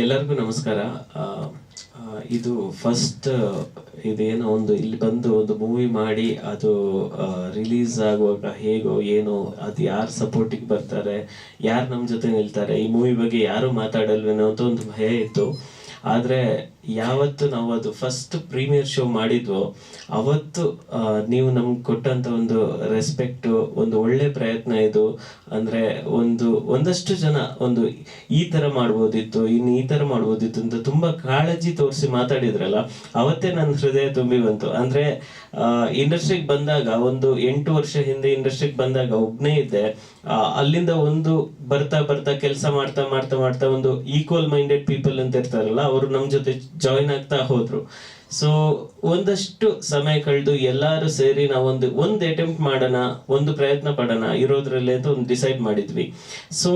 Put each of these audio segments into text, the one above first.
ಎಲ್ಲರಿಗೂ ನಮಸ್ಕಾರ. ಇದು ಫಸ್ಟ್ ಇದೇನೋ ಒಂದು ಇಲ್ಲಿ ಬಂದು ಒಂದು ಮೂವಿ ಮಾಡಿ ಅದು ರಿಲೀಸ್ ಆಗುವಾಗ ಹೇಗೋ ಏನೋ ಅದು ಯಾರು ಸಪೋರ್ಟಿಗೆ ಬರ್ತಾರೆ, ಯಾರು ನಮ್ಮ ಜೊತೆ ನಿಲ್ತಾರೆ, ಈ ಮೂವಿ ಬಗ್ಗೆ ಯಾರು ಮಾತಾಡಲ್ವೇನೋ ಅಂತ ಒಂದು ಭಯ ಇತ್ತು. ಆದ್ರೆ ಯಾವತ್ತು ನಾವು ಅದು ಫಸ್ಟ್ ಪ್ರೀಮಿಯರ್ ಶೋ ಮಾಡಿದ್ವೋ, ಅವತ್ತು ನೀವು ನಮ್ಗೆ ಕೊಟ್ಟಂತ ಒಂದು ರೆಸ್ಪೆಕ್ಟ್ ಒಂದು ಒಳ್ಳೆ ಪ್ರಯತ್ನ ಇದು. ಅಂದ್ರೆ ಒಂದು, ಒಂದಷ್ಟು ಜನ ಒಂದು ಈ ತರ ಮಾಡ್ಬೋದಿತ್ತು ಇನ್ನು ಈ ತರ ಮಾಡ್ಬೋದಿತ್ತು ಅಂತ ತುಂಬಾ ಕಾಳಜಿ ತೋರಿಸಿ ಮಾತಾಡಿದ್ರಲ್ಲ, ಅವತ್ತೇ ನನ್ನ ಹೃದಯ ತುಂಬಿ ಬಂತು. ಅಂದ್ರೆ ಇಂಡಸ್ಟ್ರಿಗೆ ಬಂದಾಗ, ಒಂದು ಎಂಟು ವರ್ಷ ಹಿಂದೆ ಇಂಡಸ್ಟ್ರಿಗೆ ಬಂದಾಗ ಒಬ್ನೇ ಇದ್ದೆ ಅಲ್ಲಿಂದ ಒಂದು ಬರ್ತಾ ಬರ್ತಾ ಕೆಲಸ ಮಾಡ್ತಾ ಮಾಡ್ತಾ ಮಾಡ್ತಾ ಒಂದು ಈಕ್ವಲ್ ಮೈಂಡೆಡ್ ಪೀಪಲ್ ಅಂತ ಇರ್ತಾರಲ್ಲ, ಅವರು ನಮ್ಮ ಜೊತೆ ಜಾಯಿನ್ ಆಗ್ತಾ ಹೋದ್ರು. ಸೊ ಒಂದಷ್ಟು ಸಮಯ ಕಳೆದು ಎಲ್ಲರೂ ಸೇರಿ ನಾವೊಂದು, ಒಂದು ಅಟೆಂಪ್ಟ್ ಮಾಡೋಣ, ಒಂದು ಪ್ರಯತ್ನ ಪಡೋಣ, ಇರೋದ್ರಲ್ಲೇ ಅಂತ ಒಂದು ಡಿಸೈಡ್ ಮಾಡಿದ್ವಿ. ಸೊ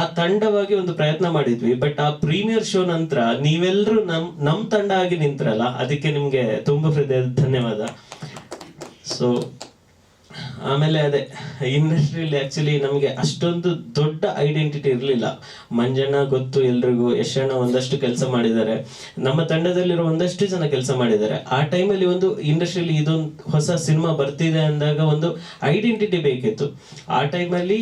ಆ ತಂಡವಾಗಿ ಒಂದು ಪ್ರಯತ್ನ ಮಾಡಿದ್ವಿ ಬಟ್ ಆ ಪ್ರೀಮಿಯರ್ ಶೋ ನಂತರ ನೀವೆಲ್ಲರೂ ನಮ್ ನಮ್ಮ ತಂಡ ಆಗಿ ನಿಂತ್ರಲ್ಲ, ಅದಕ್ಕೆ ನಿಮಗೆ ತುಂಬ ಹೃದಯದ ಧನ್ಯವಾದ. ಸೊ ಆಮೇಲೆ ಅದೇ ಇಂಡಸ್ಟ್ರಿಯಲ್ಲಿ ಆ್ಯಕ್ಚುಲಿ ನಮಗೆ ಅಷ್ಟೊಂದು ದೊಡ್ಡ ಐಡೆಂಟಿಟಿ ಇರಲಿಲ್ಲ. ಮಂಜಣ್ಣ ಗೊತ್ತು ಎಲ್ರಿಗೂ, ಯಶಣ್ಣ ಒಂದಷ್ಟು ಕೆಲಸ ಮಾಡಿದ್ದಾರೆ. ನಮ್ಮ ತಂಡದಲ್ಲಿರೋ ಒಂದಷ್ಟು ಜನ ಕೆಲಸ ಮಾಡಿದ್ದಾರೆ. ಆ ಟೈಮಲ್ಲಿ ಒಂದು ಇಂಡಸ್ಟ್ರಿಯಲ್ಲಿ ಇದೊಂದು ಹೊಸ ಸಿನಿಮಾ ಬರ್ತಿದೆ ಅಂದಾಗ ಒಂದು ಐಡೆಂಟಿಟಿ ಬೇಕಿತ್ತು. ಆ ಟೈಮಲ್ಲಿ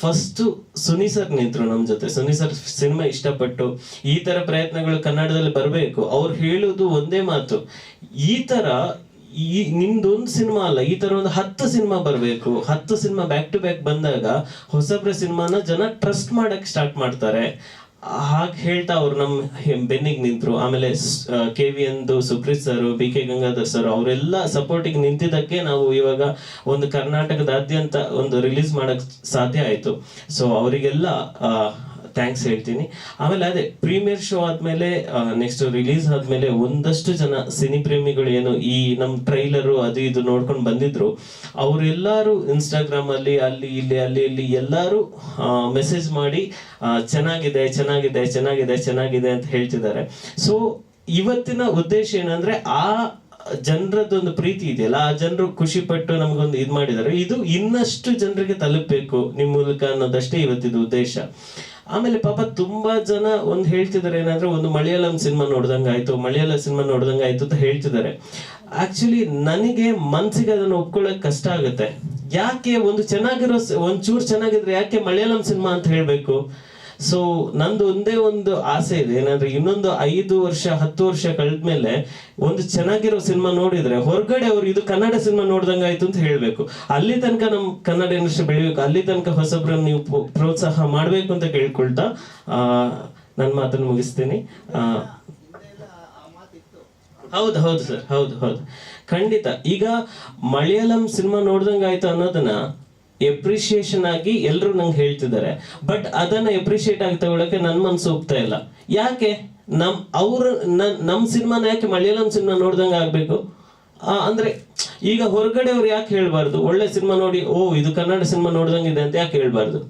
ಫಸ್ಟು ಸುನಿ ಸರ್ ನಿಂತರು ನಮ್ಮ ಜೊತೆ. ಸುನಿ ಸರ್ ಸಿನಿಮಾ ಇಷ್ಟಪಟ್ಟು ಈ ಥರ ಪ್ರಯತ್ನಗಳು ಕನ್ನಡದಲ್ಲಿ ಬರಬೇಕು. ಅವ್ರು ಹೇಳೋದು ಒಂದೇ ಮಾತು. ಈ ತರ ಈ ನಿಮ್ದೊಂದು ಸಿನಿಮಾ ಅಲ್ಲ, ಈ ತರ ಒಂದು ಹತ್ತು ಸಿನಿಮಾ ಬರಬೇಕು. ಹತ್ತು ಸಿನಿಮಾ ಬ್ಯಾಕ್ ಟು ಬ್ಯಾಕ್ ಬಂದಾಗ ಹೊಸಬ್ರ ಸಿನಿಮಾನ ಜನ ಟ್ರಸ್ಟ್ ಮಾಡಕ್ ಸ್ಟಾರ್ಟ್ ಮಾಡ್ತಾರೆ. ಹಾಗೆ ಹೇಳ್ತಾ ಅವ್ರು ನಮ್ಮ ಬೆನ್ನಿಗೆ ನಿಂತರು. ಆಮೇಲೆ ಕೆ ವಿ ಎಂದು Supreeth sir B K Gangadhar sir ಅವರೆಲ್ಲ ಸಪೋರ್ಟಿಗೆ ನಿಂತಿದ್ದಕ್ಕೆ ನಾವು ಇವಾಗ ಒಂದು ಕರ್ನಾಟಕದಾದ್ಯಂತ ಒಂದು ರಿಲೀಸ್ ಮಾಡಕ್ ಸಾಧ್ಯ ಆಯ್ತು. ಸೊ ಅವರಿಗೆಲ್ಲ ಥ್ಯಾಂಕ್ಸ್ ಹೇಳ್ತೀನಿ. ಆಮೇಲೆ ಅದೇ ಪ್ರೀಮಿಯರ್ ಶೋ ಆದ್ಮೇಲೆ ನೆಕ್ಸ್ಟ್ ರಿಲೀಸ್ ಆದ್ಮೇಲೆ ಒಂದಷ್ಟು ಜನ ಸಿನಿ ಪ್ರೇಮಿಗಳು ಏನು ಈ ನಮ್ಮ ಟ್ರೈಲರು ಅದು ಇದು ನೋಡ್ಕೊಂಡು ಬಂದಿದ್ರು. ಅವರೆಲ್ಲರೂ ಇನ್ಸ್ಟಾಗ್ರಾಮ್ ಅಲ್ಲಿ ಅಲ್ಲಿ, ಇಲ್ಲಿ ಅಲ್ಲಿ, ಇಲ್ಲಿ ಎಲ್ಲರೂ ಮೆಸೇಜ್ ಮಾಡಿ ಚೆನ್ನಾಗಿದೆ ಚೆನ್ನಾಗಿದೆ ಚೆನ್ನಾಗಿದೆ ಚೆನ್ನಾಗಿದೆ ಅಂತ ಹೇಳ್ತಿದ್ದಾರೆ. ಸೊ ಇವತ್ತಿನ ಉದ್ದೇಶ ಏನಂದ್ರೆ ಆ ಜನರದೊಂದು ಪ್ರೀತಿ ಇದೆಯಲ್ಲ, ಆ ಜನರು ಖುಷಿ ಪಟ್ಟು ನಮಗೊಂದು ಇದು ಮಾಡಿದ್ದಾರೆ. ಇದು ಇನ್ನಷ್ಟು ಜನರಿಗೆ ತಲುಪಬೇಕು ನಿಮ್ಮ ಮೂಲಕ ಅನ್ನೋದಷ್ಟೇ ಇವತ್ತಿದ ಉದ್ದೇಶ. ಆಮೇಲೆ ಪಾಪ ತುಂಬಾ ಜನ ಒಂದ್ ಹೇಳ್ತಿದ್ದಾರೆ, ಏನಂದ್ರೆ ಒಂದು ಮಲಯಾಳಂ ಸಿನಿಮಾ ನೋಡ್ದಂಗ ಆಯ್ತು, ಮಲಯಾಳ ಸಿನಿಮಾ ನೋಡ್ದಂಗ ಆಯ್ತು ಅಂತ ಹೇಳ್ತಿದ್ದಾರೆ. ಆಕ್ಚುಲಿ ನನಗೆ ಮನ್ಸಿಗೆ ಅದನ್ನ ಒಪ್ಕೊಳ್ಳಕ್ ಕಷ್ಟ ಆಗುತ್ತೆ. ಯಾಕೆ ಒಂದು ಚೆನ್ನಾಗಿರೋ ಒಂದ್ ಚೂರ್ ಚೆನ್ನಾಗಿದ್ರೆ ಯಾಕೆ ಮಲಯಾಳಂ ಸಿನಿಮಾ ಅಂತ ಹೇಳ್ಬೇಕು? ಸೊ ನಂದು ಒಂದೇ ಒಂದು ಆಸೆ ಇದೆ. ಏನಂದ್ರೆ ಇನ್ನೊಂದು ಐದು ವರ್ಷ, ಹತ್ತು ವರ್ಷ ಕಳೆದ್ಮೇಲೆ ಒಂದು ಚೆನ್ನಾಗಿರೋ ಸಿನಿಮಾ ನೋಡಿದ್ರೆ ಹೊರಗಡೆ ಅವ್ರು ಇದು ಕನ್ನಡ ಸಿನಿಮಾ ನೋಡ್ದಂಗ ಆಯ್ತು ಅಂತ ಹೇಳ್ಬೇಕು. ಅಲ್ಲಿ ತನಕ ನಮ್ ಕನ್ನಡ ಇಂಡಸ್ಟ್ರಿ ಬೆಳಿಬೇಕು. ಅಲ್ಲಿ ತನಕ ಹೊಸಬ್ರನ್ನ ನೀವು ಪ್ರೋತ್ಸಾಹ ಮಾಡ್ಬೇಕು ಅಂತ ಕೇಳ್ಕೊಳ್ತಾ, ಆ ನನ್ನ ಮಾತನ್ನು ಮುಗಿಸ್ತೀನಿ. ಆ, ಹೌದು ಹೌದು ಸರ್. ಹೌದು ಹೌದು. ಖಂಡಿತ. ಈಗ ಮಲಯಾಳಂ ಸಿನಿಮಾ ನೋಡ್ದಂಗ ಆಯ್ತು ಅನ್ನೋದನ್ನ ಎಪ್ರಿಶಿಯೇಷನ್ ಆಗಿ ಎಲ್ಲರೂ ನಂಗೆ ಹೇಳ್ತಿದ್ದಾರೆ. ಬಟ್ ಅದನ್ನ ಎಪ್ರಿಷಿಯೇಟ್ ಆಗಿ ತಗೊಳಕ್ಕೆ ನನ್ನ ಮನ್ಸು ಹೋಗ್ತಾ ಇಲ್ಲ. ಯಾಕೆ? ನಮ್ ಅವ್ರ ನಮ್ ಸಿನಿಮಾನ ಯಾಕೆ ಮಲಯಾಳಂ ಸಿನಿಮಾ ನೋಡ್ದಂಗೆ ಆಗ್ಬೇಕು? ಅಂದ್ರೆ ಈಗ ಹೊರಗಡೆ ಅವ್ರು ಯಾಕೆ ಹೇಳ್ಬಾರ್ದು? ಒಳ್ಳೆ ಸಿನಿಮಾ ನೋಡಿ ಓ ಇದು ಕನ್ನಡ ಸಿನಿಮಾ ನೋಡ್ದಂಗಿದೆ ಅಂತ ಯಾಕೆ ಹೇಳ್ಬಾರ್ದು?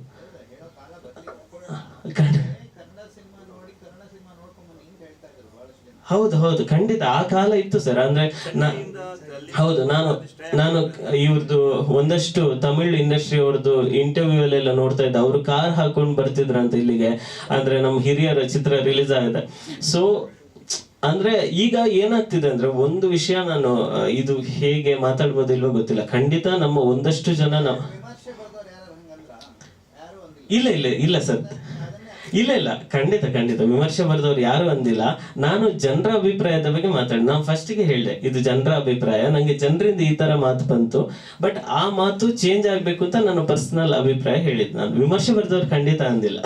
ಹೌದು ಹೌದು. ಖಂಡಿತ. ಆ ಕಾಲ ಇತ್ತು ಸರ್. ಅಂದ್ರೆ ಹೌದು, ನಾನು ನಾನು ಇವ್ರದ್ದು ಒಂದಷ್ಟು ತಮಿಳ್ ಇಂಡಸ್ಟ್ರಿ ಅವ್ರದ್ದು ಇಂಟರ್ವ್ಯೂ ಅಲ್ಲೆಲ್ಲ ನೋಡ್ತಾ ಇದ್ದೆ. ಅವರು ಕಾರ್ ಹಾಕೊಂಡು ಬರ್ತಿದ್ರಂತ ಇಲ್ಲಿಗೆ. ಅಂದ್ರೆ ನಮ್ಮ ಹಿರಿಯರ ಚಿತ್ರ ರಿಲೀಸ್ ಆಗಿದೆ. ಸೊ ಅಂದ್ರೆ ಈಗ ಏನಾಗ್ತಿದೆ ಅಂದ್ರೆ ಒಂದು ವಿಷಯ ನಾನು ಇದು ಹೇಗೆ ಮಾತಾಡ್ಬೋದಿಲ್ವೋ ಗೊತ್ತಿಲ್ಲ. ಖಂಡಿತ ನಮ್ಮ ಒಂದಷ್ಟು ಜನ ನಾವು ಇಲ್ಲ ಇಲ್ಲ ಇಲ್ಲ ಸರ್. ಇಲ್ಲ ಇಲ್ಲ. ಖಂಡಿತ ಖಂಡಿತ. ವಿಮರ್ಶೆ ಬರೆದವ್ರು ಯಾರು ಅಂದಿಲ್ಲ. ನಾನು ಜನರ ಅಭಿಪ್ರಾಯದ ಬಗ್ಗೆ ಮಾತಾಡಿ. ನಾನು ಫಸ್ಟಿಗೆ ಹೇಳಿದೆ, ಇದು ಜನರ ಅಭಿಪ್ರಾಯ. ನಂಗೆ ಜನರಿಂದ ಈ ತರ ಮಾತು ಬಂತು. ಬಟ್ ಆ ಮಾತು ಚೇಂಜ್ ಆಗ್ಬೇಕು ಅಂತ ನಾನು ಪರ್ಸನಲ್ ಅಭಿಪ್ರಾಯ ಹೇಳಿದ್ ನಾನು. ವಿಮರ್ಶೆ ಬರೆದವ್ರು ಖಂಡಿತ ಅಂದಿಲ್ಲ.